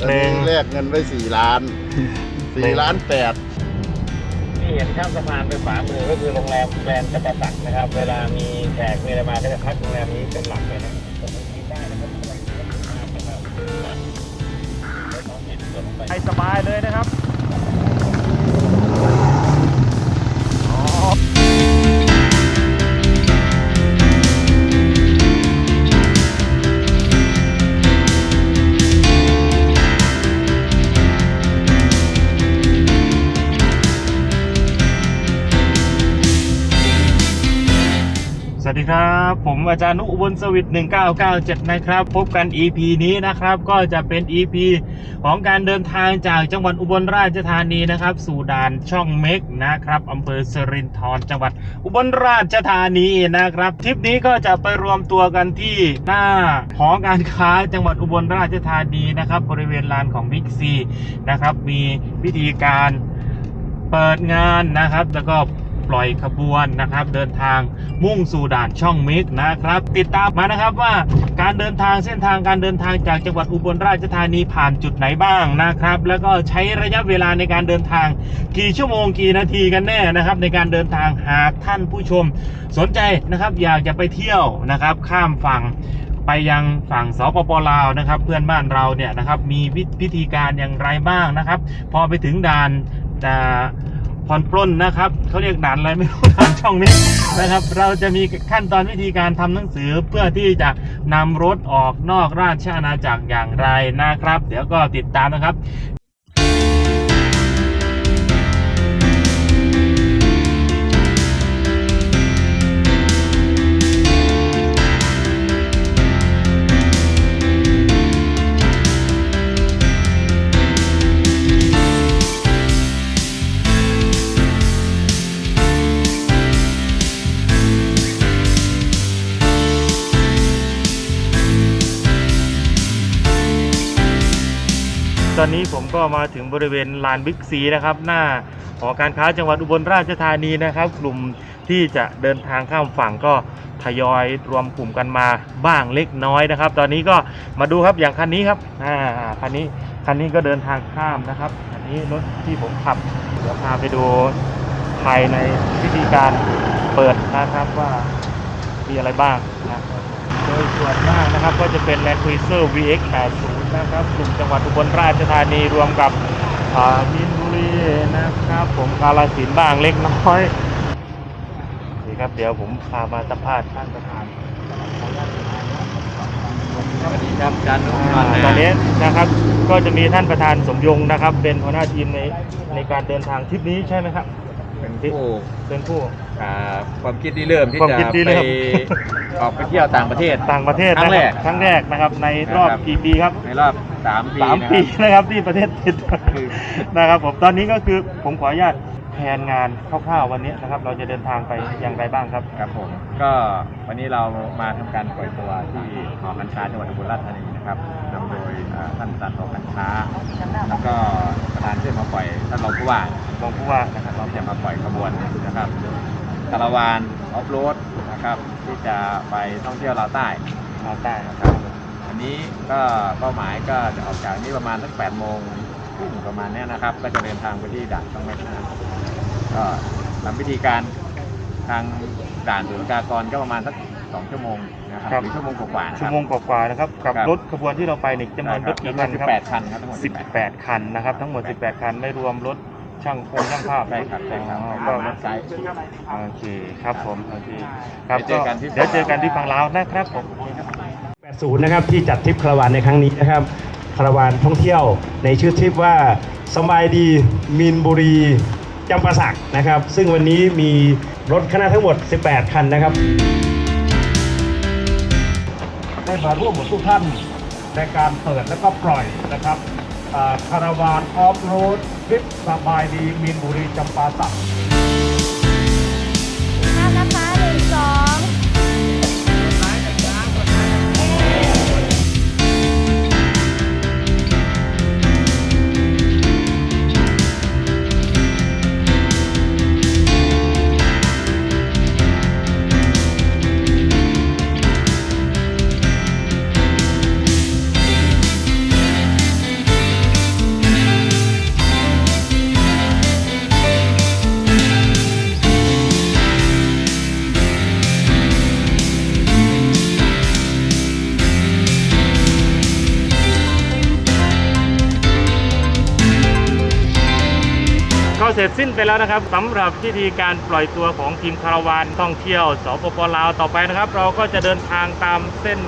ตอนหนึ่นี้งแลกเงินไว้สี่ล้านหนึ่สี่งล้านแปดที่เห็นข้ามสะพานไปขวามือก็คือโรงแรมแกรนด์จักรพรรดินะครับ เวลามีแขกมีอะไรมาก็จะพักโรงแรมนี้เป็นหลักเลยนะผมคิดได้นะครับอะไรที่ว่าเป็นภาพนะครับแล้วน้องเห็นสวนลงไปให้สบายเลยนะครับ ครับ ผมอาจารย์นุอุบลสวิทย์1997 นะครับ พบกัน EP นี้นะครับ ก็จะเป็น EP ของการเดินทางจากจังหวัดอุบลราชธานีนะครับ สู่ด่านช่องเม็กนะครับอำเภอสรินทรจังหวัดอุบลราชธานีนะครับทริปนี้ก็จะไปรวมตัวกันที่หน้าหอการค้าจังหวัดอุบลราชธานีนะครับ บริเวณลานของบิ๊กซีนะครับ มีพิธีการเปิดงานนะครับแล้วก็ ปล่อยขบวนนะครับ เดินทางมุ่งสู่ด่านช่องเมกนะครับ ติดตามมานะครับว่าการเดินทางเส้นทางการเดินทางจากจังหวัดอุบลราชธานีผ่านจุดไหนบ้างนะครับ แล้วก็ใช้ระยะเวลาในการเดินทาง กี่ชั่วโมงกี่นาทีกันแน่นะครับ ในการเดินทางหากท่านผู้ชม สนใจนะครับอยากจะไปเที่ยวนะครับ ข้ามฝั่งไปยังฝั่งสปปลาวนะครับ เพื่อนบ้านเราเนี่ยนะครับมีวิพิธีการอย่างไรบ้างนะครับ พอไปถึงด่านอ่า ผ่อนปล้นนะครับเขาเรียกด่านอะไรไม่รู้ด่านช่องนี้นะครับ เราจะมีขั้นตอนวิธีการทำหนังสือเพื่อที่จะนำรถออกนอกราชอาณาจักรอย่างไรนะครับ เดี๋ยวก็ติดตามนะครับ ตอนนี้ผมก็มาถึงบริเวณลานบิ๊กซีนะครับ หน้าหอการค้าจังหวัดอุบลราชธานีนะครับ กลุ่มที่จะเดินทางข้ามฝั่งก็ทยอยรวมกลุ่มกันมาบ้างเล็กน้อยนะครับ ตอนนี้ก็มาดูครับอย่างคันนี้ครับอ่าคันนี้คันนี้ก็เดินทางข้ามนะครับ อันนี้รถที่ผมขับเดี๋ยวพาไปดูภายในวิธีการเปิดนะครับว่ามีอะไรบ้างนะครับ โดยส่วนมากนะครับก็จะเป็น Land Cruiser VX 80นะครับกลุ่มจังหวัดอุบลราชธานีรวมกับอ่ามินบุรีนะครับ ผมกาลสินธุ์บ้างเล็กน้อยนี่ครับเดี๋ยวผมพามาสัมภาษณ์ท่านประธานสวัสดีครับอาจารย์นุอ่าตอนนี้นะครับ ก็จะมีท่านประธานสมยงนะครับ เป็นหัวหน้าทีมในในการเดินทางทริปนี้ใช่ไหมครับ เป็นผู้เป็นผู้ อ่าความคิดที่เริ่มที่ความจะคิดที่ไปเริ่มออกไปเที่ยวต่างประเทศ ต่างประเทศครั้งแรกนะบครั้งแรกนะครับในรอบนะครับกี่ปีครับ ในรอบสามปีสามนะคปีรับ นะครับที่ประเทศติดคือนะครับผมตอนนี้ก็คือผมขออนุญาตแผนงานคร่าวๆวันนี้นะครับ เราจะเดินทางไปอย่างไรบ้างครับ ครับผมก็วันนี้เรามาทำการปล่อยตัวที่หอการค้าจังหวัดอุบลราชธานีนะครับนำโดยอ่าท่านประธานหอการค้า แล้วก็ประธานที่มาปล่อยท่านรองผู้ว่า รองผู้ว่านะครับเราจะมาปล่อยขบวนนะครับ คาราวานออฟโรดนะครับที่จะไปท่องเที่ยวลาวใต้มาใต้นะครับอันนี้ก็เป้าหมายก็จะออกจากนี้ประมาณสักแปดโมงครึ่งประมาณเนี้ยนะครับ ก็จะเดินทางไปที่ด่านช่องแม่นาก็ทำพิธีการทางด่านศุลกากรก็ประมาณสักสองชั่วโมงนะครับหรือชั่วโมงกว่าๆนะคชั่รัวบโมงกว่าๆนะครับกับครับรถขบวนที่เราไปนี่จำนวนรถกี่คันสิบครับแปดคันครับทั้งหมดสิบแปดคันนะครับทั้งหมด18คันไม่รวมรถ ช่างคงช่างภาพใช่ครับใช่ครับอ๋อก็ก็รถไซส์โอเคครับผมโอเคครับเดี๋ยวเจอกันที่เดี๋ยวเจอกันที่ฝั่งลาวนะครับผม80นะครับที่จัดทริปคาราวานในครั้งนี้นะครับคาราวานท่องเที่ยวในชื่อทริปว่าสบายดีมีนบุรีจำปาสักนะครับ ซึ่งวันนี้มีรถคณะทั้งหมด 18 คันนะครับได้มาร่วมกับทุกท่านในการเปิดและก็ปล่อยนะครับอ่า คาราวานออฟโรดทริปสบายดีมีนบุรีจำปาสักภาพนะคะหนึ่งสอ เสร็จสิ้นไปแล้วนะครับสำหรับพิธีการปล่อยตัวของทีมคาราวานท่องเที่ยวสปปลาวต่อไปนะครับ เราก็จะเดินทางตามเส้น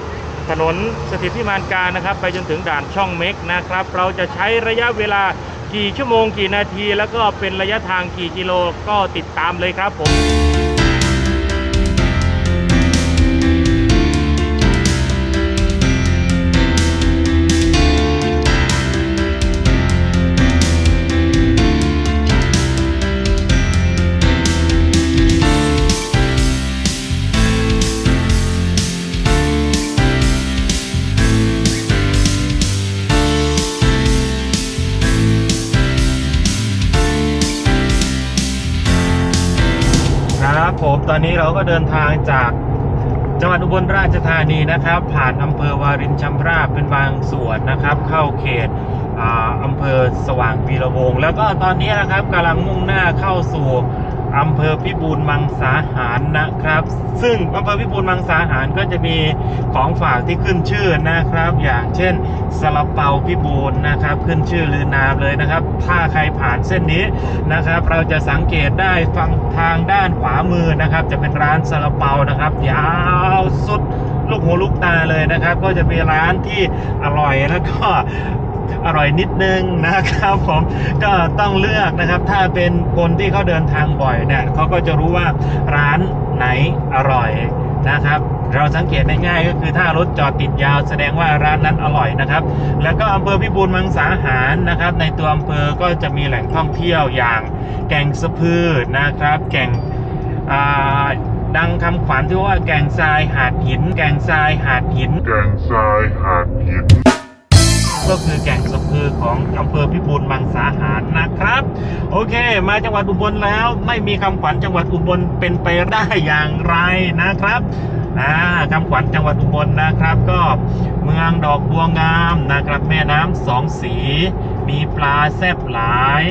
ถนนสถิตพิมานการนะครับ ไปจนถึงด่านช่องเม็กนะครับ เราจะใช้ระยะเวลากี่ชั่วโมงกี่นาที แล้วก็เป็นระยะทางกี่กิโลก็ติดตามเลยครับผม เราก็เดินทางจากจังหวัดอุบลราชธานีนะครับ ผ่านอำเภอวารินชำราบเป็นบางส่วนนะครับ เข้าเขตอ่าอำเภอสว่างวีระวงศ์แล้วก็ตอนนี้นะครับกำลังมุ่งหน้าเข้าสู่ อำเภอพิบูลมังสาหารนะครับ ซึ่งอำเภอพิบูลมังสาหารก็จะมีของฝากที่ขึ้นชื่อนะครับ อย่างเช่นซาลาเปาพิบูลนะครับ ขึ้นชื่อลือนามเลยนะครับ ถ้าใครผ่านเส้นนี้นะครับ เราจะสังเกตได้ฟังทางด้านขวามือนะครับ จะเป็นร้านซาลาเปานะครับยาวสุดลูกหูลูกตาเลยนะครับ ก็จะเป็นร้านที่อร่อยแล้วก็ อร่อยนิดนึงนะครับผมก็ต้องเลือกนะครับถ้าเป็นคนที่เขาเดินทางบ่อยเนี่ยเขาก็จะรู้ว่าร้านไหนอร่อยนะครับเราสังเกตได้ง่ายก็คือถ้ารถจอดติดยาวแสดงว่าร้านนั้นอร่อยนะครับ แล้วก็อำเภอพิบูลมังสาหารนะครับ ในตัวอำเภอก็จะมีแหล่งท่องเที่ยวอย่างแก่งสะพือนะครับ แก่งดังคำขวัญที่ว่าแก่งทรายหาดหิน แก่งทรายหาดหิน แกงทรายหาดหิน ก็คือแก่งสะพือของอำเภอพิบูลมังสาหารนะครับ โอเค มาจังหวัดอุบลแล้วไม่มีคำขวัญจังหวัดอุบลเป็นไปได้อย่างไรนะครับอ่าคำขวัญจังหวัดอุบลนะครับ ก็เมืองดอกบัวงามนะครับแม่น้ำสองสี มีปลาแซ่บหลาย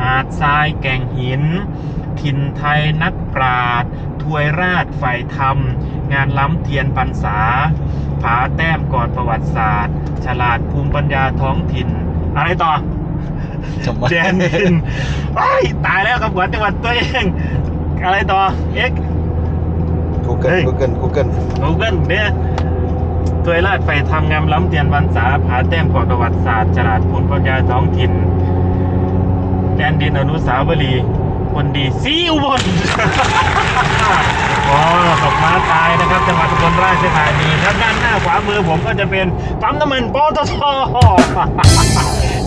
หาดทรายแก่งหิน ถิ่นไทยนักปราดถวยราชไฟธรรม งานล้ำเทียนพรรษา ผาแต้มก่อนประวัติศาสตร์ ฉลาดภูมิปัญญาท้องถิ่น อะไรต่อแดนดินว้ายตายแล้วคำขวัญจังหวัดตัวเอง อะไรต่อเอ็ก Google เฮ้ย Google Google กูเกิลเนี่ยถวยราชไฟทำงามล้ำเทียนพรรษาผาแต้มก่อนประวัติศาสตร์ฉลาดภูมิปัญญาท้องถิ่นแดนดินอนุสาวรีย์ คนดีซีอุบลอ๋อตกมาตายนะครับ จังหวัดอุบลราชธานีครับด้านหน้าขวามือผมก็จะเป็นปั๊มน้ำมันปตท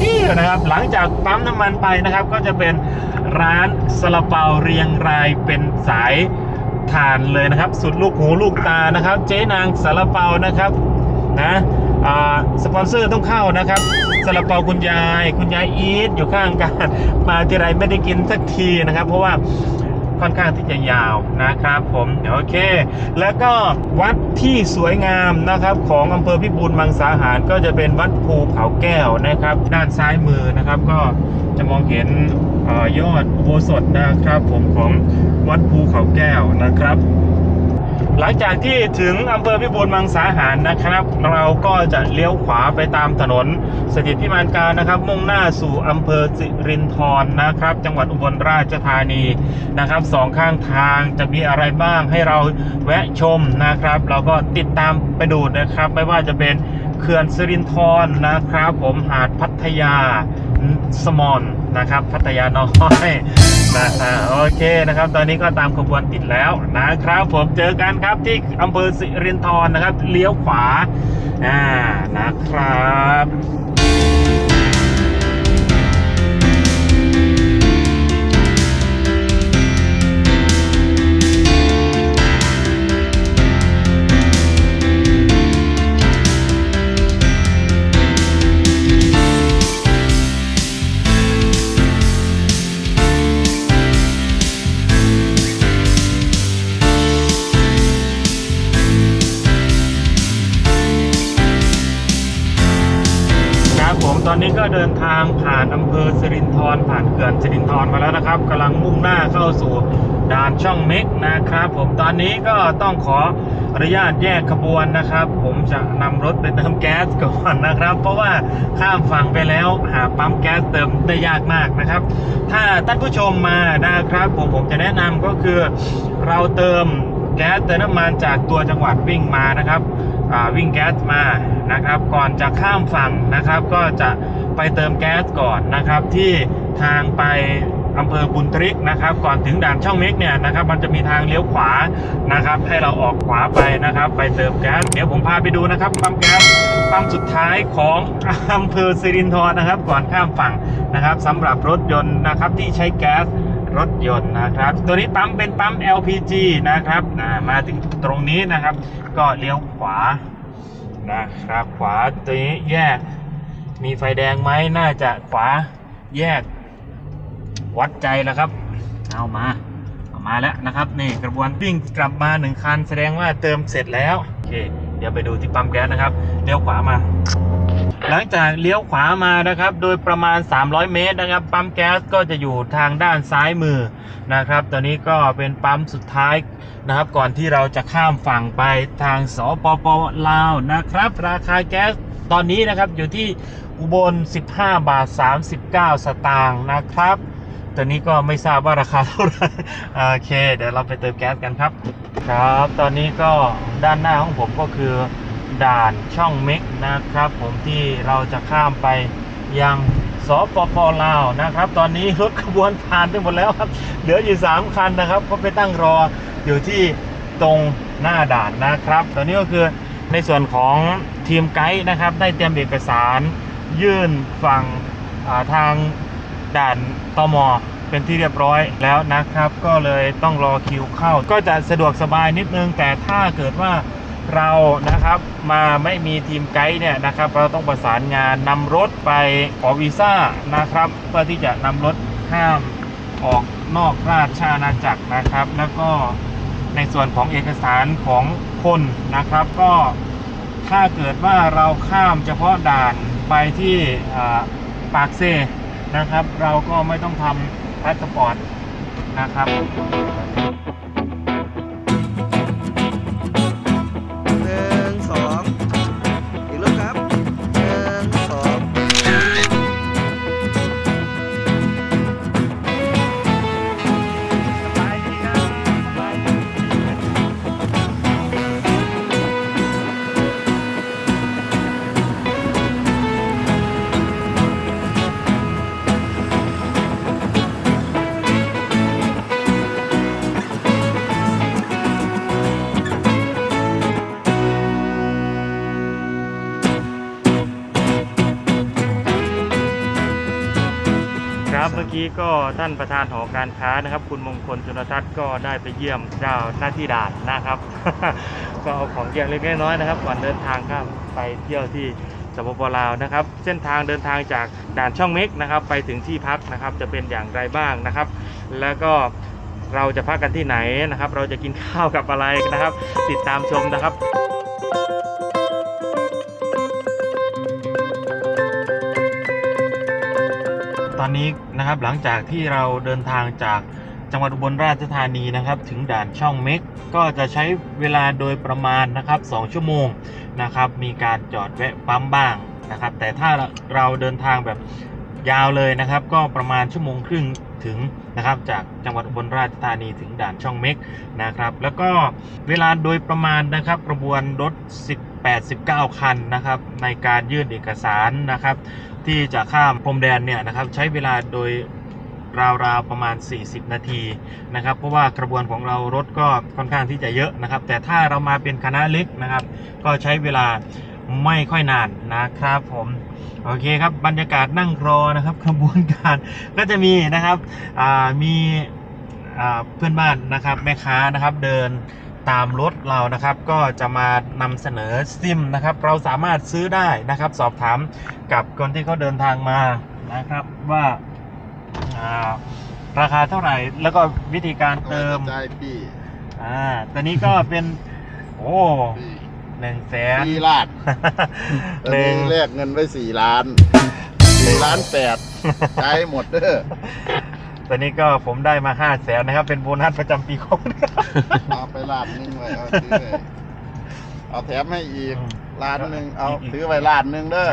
นี่นะครับ หลังจากปั๊มน้ำมันไปนะครับ ก็จะเป็นร้านซาลาเปาเรียงรายเป็นสายทานเลยนะครับ สุดลูกหูลูกตานะครับ เจ๊นางซาลาเปานะครับนะสปอนเซอร์ต้องเข้านะครับ ซาลาเปาคุณยาย คุณยายอีทอยู่ข้างกันมาทีไรไม่ได้กินสักทีนะครับ เพราะว่าค่อนข้างที่จะยาวนะครับ ผมโอเค แล้วก็วัดที่สวยงามนะครับ ของอำเภอพิบูลมังสาหารก็จะเป็นวัดภูเขาแก้วนะครับ ด้านซ้ายมือนะครับ ก็จะมองเห็นออยอดอุโบสถนะครับ ผมของวัดภูเขาแก้วนะครับ หลังจากที่ถึงอำเภอพิบูลมังสาหารนะครับ เราก็จะเลี้ยวขวาไปตามถนนสถิตพิมานการนะครับ มุ่งหน้าสู่อำเภอสิรินธรนะครับ จังหวัดอุบลราชธานีนะครับสองข้างทางจะมีอะไรบ้างให้เราแวะชมนะครับ เราก็ติดตามไปดูนะครับ ไม่ว่าจะเป็นเขื่อนสิรินธรนะครับ ผมหาดพัทยา สมอนนะครับ พัทยาน้อยนะอ่าโอเคนะครับ ตอนนี้ก็ตามขบวนติดแล้วนะครับ ผมเจอกันครับที่อำเภอสิรินธรนะครับ เลี้ยวขวาอ่านะครับ นี้ก็ต้องขออนุญาตแยกขบวนนะครับ ผมจะนำรถไปเติมแก๊สก่อนนะครับ เพราะว่าข้ามฝั่งไปแล้วหาปั๊มแก๊สเติมได้ยากมากนะครับ ถ้าท่านผู้ชมมานะครับผมผมจะแนะนำก็คือเราเติมแก๊สเติมน้ำมันจากตัวจังหวัดวิ่งมานะครับวิ่งแก๊สมานะครับ ก่อนจะข้ามฝั่งนะครับ ก็จะไปเติมแก๊สก่อนนะครับที่ทางไป อำเภอบุญทริกนะครับ ก่อนถึงด่านช่องเม็กเนี่ยนะครับ มันจะมีทางเลี้ยวขวานะครับ ให้เราออกขวาไปนะครับ ไปเติมแก๊สเดี๋ยวผมพาไปดูนะครับปั๊มแก๊สปั๊มสุดท้ายของอำเภอสิรินธรนะครับ ก่อนข้ามฝั่งนะครับสำหรับรถยนต์นะครับที่ใช้แก๊สรถยนต์นะครับ ตัวนี้ปั๊มเป็นปั๊ม LPG นะครับมาถึงตรงนี้นะครับ ก็เลี้ยวขวานะครับ ขวาตัวนี้แยกมีไฟแดงไหมน่าจะขวาแยก วัดใจแล้วครับ เอามาเอามาแล้วนะครับนี่กระบวนวิ่งกลับมาหนึ่งคันแสดงว่าเติมเสร็จแล้วโอเค เดี๋ยวไปดูที่ปั๊มแก๊สนะครับเลี้ยวขวามา หลังจากเลี้ยวขวามานะครับ โดยประมาณ 300 เมตรนะครับ ปั๊มแก๊สก็จะอยู่ทางด้านซ้ายมือนะครับตัวนี้ก็เป็นปั๊มสุดท้ายนะครับ ก่อนที่เราจะข้ามฝั่งไปทางสปปลาวนะครับ ราคาแก๊สตอนนี้นะครับอยู่ที่อุบล 15 บาท 39 สตางค์นะครับ ตอนนี้ก็ไม่ทราบว่าราคาเท่าไหร่โอเค เดี๋ยวเราไปเติมแก๊สกันครับ ครับ ตอนนี้ก็ด้านหน้าของผมก็คือด่านช่องเม็กนะครับ ผมที่เราจะข้ามไปยังสปปลาวนะครับ ตอนนี้รถขบวนผ่านไปหมดแล้วครับ เหลืออยู่ 3 คันนะครับ ก็ไปตั้งรออยู่ที่ตรงหน้าด่านนะครับ ตอนนี้ก็คือในส่วนของทีมไกด์นะครับ ได้เตรียมเอกสารยื่นฝั่งทาง ด่านตมเป็นที่เรียบร้อยแล้วนะครับ ก็เลยต้องรอคิวเข้า ก็จะสะดวกสบายนิดนึง แต่ถ้าเกิดว่าเรานะครับมาไม่มีทีมไกด์เนี่ยนะครับ เราต้องประสานงานนำรถไปขอวีซ่านะครับเพื่อที่จะนำรถข้ามออกนอกราชอาณาจักรนะครับ แล้วก็ในส่วนของเอกสารของคนนะครับ ก็ถ้าเกิดว่าเราข้ามเฉพาะด่านไปที่ปากเซ นะครับ เราก็ไม่ต้องทำพาสปอร์ตนะครับ ก็ท่านประธานหอการค้านะครับ คุณมงคลจุลทัศน์ก็ได้ไปเยี่ยมเจ้าหน้าที่ด่านนะครับ ก็เอาของเกียงเล็กน้อยนะครับก่อนเดินทางข้ามไปเที่ยวที่สปปลาวนะครับ เส้นทางเดินทางจากด่านช่องเม็กนะครับ ไปถึงที่พักนะครับ จะเป็นอย่างไรบ้างนะครับ แล้วก็เราจะพักกันที่ไหนนะครับ เราจะกินข้าวกับอะไรนะครับ ติดตามชมนะครับ อนนี้นะครับหลังจากที่เราเดินทางจากจังหวัดอุบลราชธานีนะครับ ถึงด่านช่องเม็กก็จะใช้เวลาโดยประมาณนะครับ 2 ชั่วโมงนะครับ มีการจอดแวะปั๊มบ้างนะครับ แต่ถ้าเราเดินทางแบบยาวเลยนะครับ ก็ประมาณชั่วโมงครึ่งถึงนะครับจากจังหวัดอุบลราชธานีถึงด่านช่องเม็กนะครับ แล้วก็เวลาโดยประมาณนะครับกระบวนรถ 89 คันนะครับในการยื่นเอกสารนะครับที่จะข้ามพรมแดนเนี่ยนะครับใช้เวลาโดยราวๆประมาณ 40 นาทีนะครับเพราะว่ากระบวนของเรารถก็ค่อนข้างที่จะเยอะนะครับ แต่ถ้าเรามาเป็นคณะเล็กนะครับ ก็ใช้เวลาไม่ค่อยนานนะครับผมโอเคครับบรรยากาศนั่งรอนะครับกระบวนการก็จะมีนะครับมีเพื่อนบ้านนะครับแม่ค้านะครับเดิน ตามรถเรานะครับก็จะมานำเสนอซิมนะครับ เราสามารถซื้อได้นะครับ สอบถามกับคนที่เขาเดินทางมานะครับว่าอ่าราคาเท่าไหร่ แล้วก็วิธีการเติมได้พี่อ่าตอนนี้ก็เป็น โอ้หนึ่งแสนพี่ลาดตอนหนึ่งนี้แลกเงินไว้สี่ล้านล้านแปดใช้หมดเด้อ ตอนนี้ก็ผมได้มาห้าแสนนะครับ เป็นโบนัสประจำปีของผมครับ เอาไปล้านหนึงไว้เอาซื้อเลยเอาแถมให้อีกอืมล้านหนึ่งเอาอีกอีก ซื้อไว้ล้านหนึงเด้อ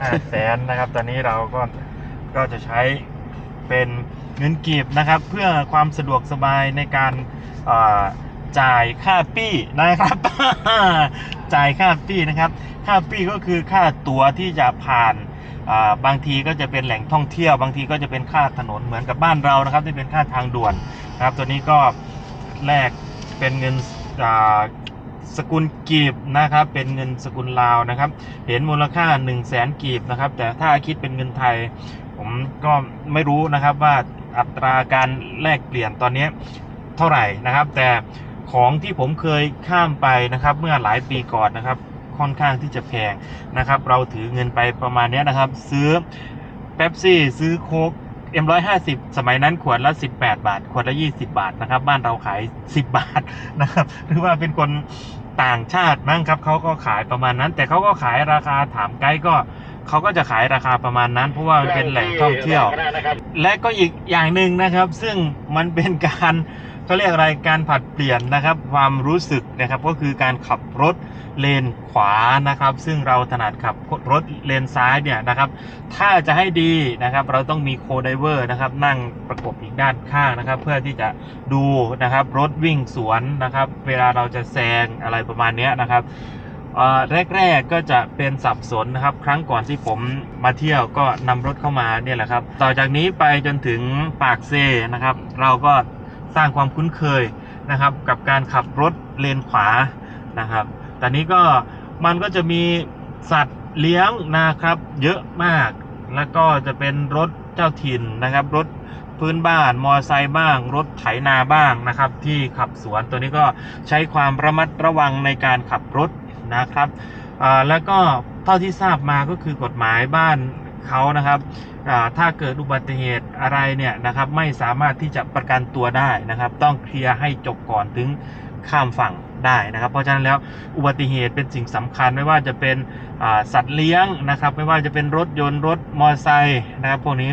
ห้าแสนนะครับ ตอนนี้เราก็ก็จะใช้เป็นเงินกีบนะครับ เพื่อความสะดวกสบายในการอ่าจ่ายค่าปี้นะครับ จ่ายค่าปี้นะครับ ค่าปี้ก็คือค่าตั๋วที่จะผ่านอ่า บางทีก็จะเป็นแหล่งท่องเที่ยว บางทีก็จะเป็นค่าถนนเหมือนกับบ้านเรานะครับที่เป็นค่าทางด่วนนะครับ ตัวนี้ก็แลกเป็นเงินสกุลกีบนะครับ เป็นเงินสกุลลาวนะครับ เห็นมูลค่า 1 0 0 0 0แสนกีบนะครับ แต่ถ้าคิดเป็นเงินไทย ผมก็ไม่รู้นะครับว่าอัตราการแลกเปลี่ยนตอนนี้เท่าไหร่นะครับ แต่ของที่ผมเคยข้ามไปนะครับ เมื่อหลายปีก่อนนะครับ ค่อนข้างที่จะแพงนะครับ เราถือเงินไปประมาณนี้นะครับ ซื้อเป๊ปซี่ซื้อโค้ก M150 สมัยนั้นขวดละ 18 บาท ขวดละ 20 บาทนะครับ บ้านเราขาย 10 บาทนะครับ หรือว่าเป็นคนต่างชาติมั้งครับเขาก็ขายประมาณนั้น แต่เขาก็ขายราคาถามไกด์ก็เขาก็จะขายราคาประมาณนั้น เพราะว่ามันเป็นแหล่งท่องเที่ยว และก็อีกอย่างหนึ่งนะครับ ซึ่งมันเป็นการ เขาเรียกอะไรการผัดเปลี่ยนนะครับ ความรู้สึกนะครับก็คือการขับรถเลนขวานะครับ ซึ่งเราถนัดขับรถเลนซ้ายเนี่ยนะครับ ถ้าจะให้ดีนะครับ เราต้องมีโคไดเวอร์นะครับนั่งประกบอีกด้านข้างนะครับ เพื่อที่จะดูนะครับรถวิ่งสวนนะครับ เวลาเราจะแซงอะไรประมาณนี้นะครับอ่อแรกๆก็จะเป็นสับสนนะครับ ครั้งก่อนที่ผมมาเที่ยวก็นำรถเข้ามาเนี่ยแหละครับ ต่อจากนี้ไปจนถึงปากเซนะครับ เราก็ สร้างความคุ้นเคยนะครับกับการขับรถเลนขวานะครับตอนนี้ก็มันก็จะมีสัตว์เลี้ยงนะครับเยอะมาก แล้วก็จะเป็นรถเจ้าถิ่นนะครับ รถพื้นบ้าน มอไซค์บ้าง รถไถนาบ้างนะครับ ที่ขับสวนตัวนี้ก็ใช้ความระมัดระวังในการขับรถนะครับแล้วก็เท่าที่ทราบมาก็คือกฎหมายบ้าน เขานะครับถ้าเกิดอุบัติเหตุอะไรเนี่ยนะครับไม่สามารถที่จะประกันตัวได้นะครับ ต้องเคลียร์ให้จบก่อนถึงข้ามฝั่งได้นะครับ เพราะฉะนั้นแล้วอุบัติเหตุเป็นสิ่งสำคัญไม่ว่าจะเป็นสัตว์เลี้ยงนะครับ ไม่ว่าจะเป็นรถยนต์รถมอเตอร์ไซค์นะครับพวกนี้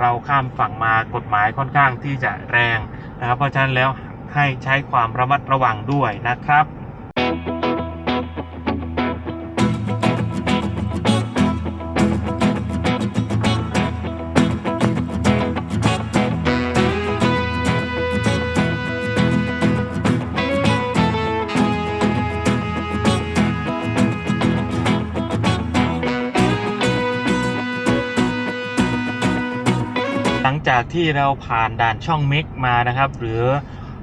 เราข้ามฝั่งมากฎหมายค่อนข้างที่จะแรงนะครับ เพราะฉะนั้นแล้วให้ใช้ความระมัดระวังด้วยนะครับ จากที่เราผ่านด่านช่องเม็กมานะครับ หรือ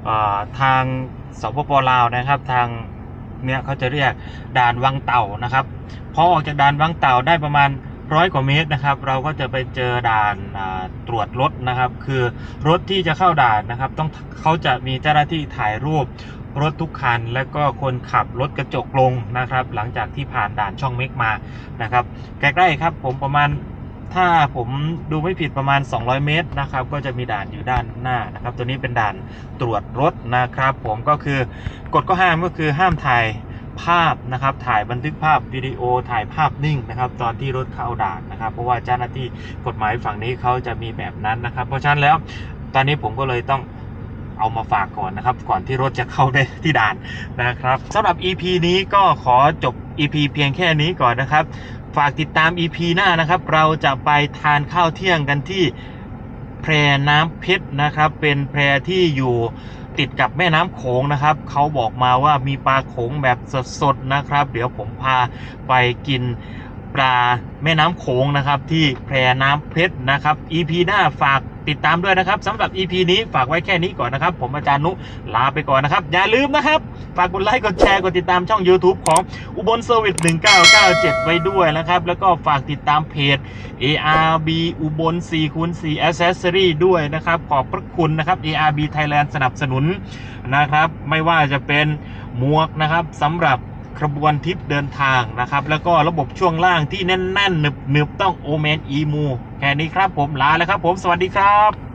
อทางสปปลาวนะครับ ทางเนี่ยเขาจะเรียกด่านวังเต่านะครับพอออกจากด่านวังเต่าได้ประมาณร้อยกว่าเมตรนะครับ เราก็จะไปเจอด่านตรวจรถนะครับ คือรถที่จะเข้าด่านนะครับ ต้องเขาจะมีเจ้าหน้าที่ถ่ายรูปรถทุกคัน และก็คนขับรถกระจกลงนะครับ หลังจากที่ผ่านด่านช่องเม็กมานะครับ ใกล้ๆครับ ผมประมาณ ถ้าผมดูไม่ผิดประมาณ 200 เมตรนะครับ ก็จะมีด่านอยู่ด้านหน้านะครับ ตัวนี้เป็นด่านตรวจรถนะครับ ผมก็คือกฎก็ห้ามก็คือห้ามถ่ายภาพนะครับ ถ่ายบันทึกภาพวิดีโอถ่ายภาพนิ่งนะครับ ตอนที่รถเข้าด่านนะครับ เพราะว่าเจ้าหน้าที่กฎหมายฝั่งนี้เขาจะมีแบบนั้นนะครับ เพราะฉะนั้นแล้วตอนนี้ผมก็เลยต้องเอามาฝากก่อนนะครับ ก่อนที่รถจะเข้าได้ที่ด่านนะครับสำหรับ EP นี้ก็ขอจบ EP เพียงแค่นี้ก่อนนะครับ ฝากติดตาม EP หน้านะครับ เราจะไปทานข้าวเที่ยงกันที่แพรน้ำเพชรนะครับ เป็นแพรที่อยู่ติดกับแม่น้ำโขงนะครับ เขาบอกมาว่ามีปลาโขงแบบสดๆนะครับ เดี๋ยวผมพาไปกินปลาแม่น้ำโขงนะครับ ที่แพรน้ำเพชรนะครับ EP หน้าฝาก ติดตามด้วยนะครับสำหรับ EP นี้ฝากไว้แค่นี้ก่อนนะครับ ผมอาจารย์นุลาไปก่อนนะครับ อย่าลืมนะครับ ฝากกดไลค์กดแชร์กดติดตามช่อง YouTube ของอุบลเซอร์วิส1997 ไว้ด้วยนะครับ แล้วก็ฝากติดตามเพจ ARB อุบล4คูณ4 Accessory ด้วยนะครับ ขอบพระคุณนะครับ ARB Thailand สนับสนุนนะครับ ไม่ว่าจะเป็นหมวกนะครับสำหรับ ขบวนทริปเดินทางนะครับ แล้วก็ระบบช่วงล่างที่แน่นๆหนึบๆต้องโอเมนอีมูแค่นี้ครับผมลาแล้วครับผมสวัสดีครับ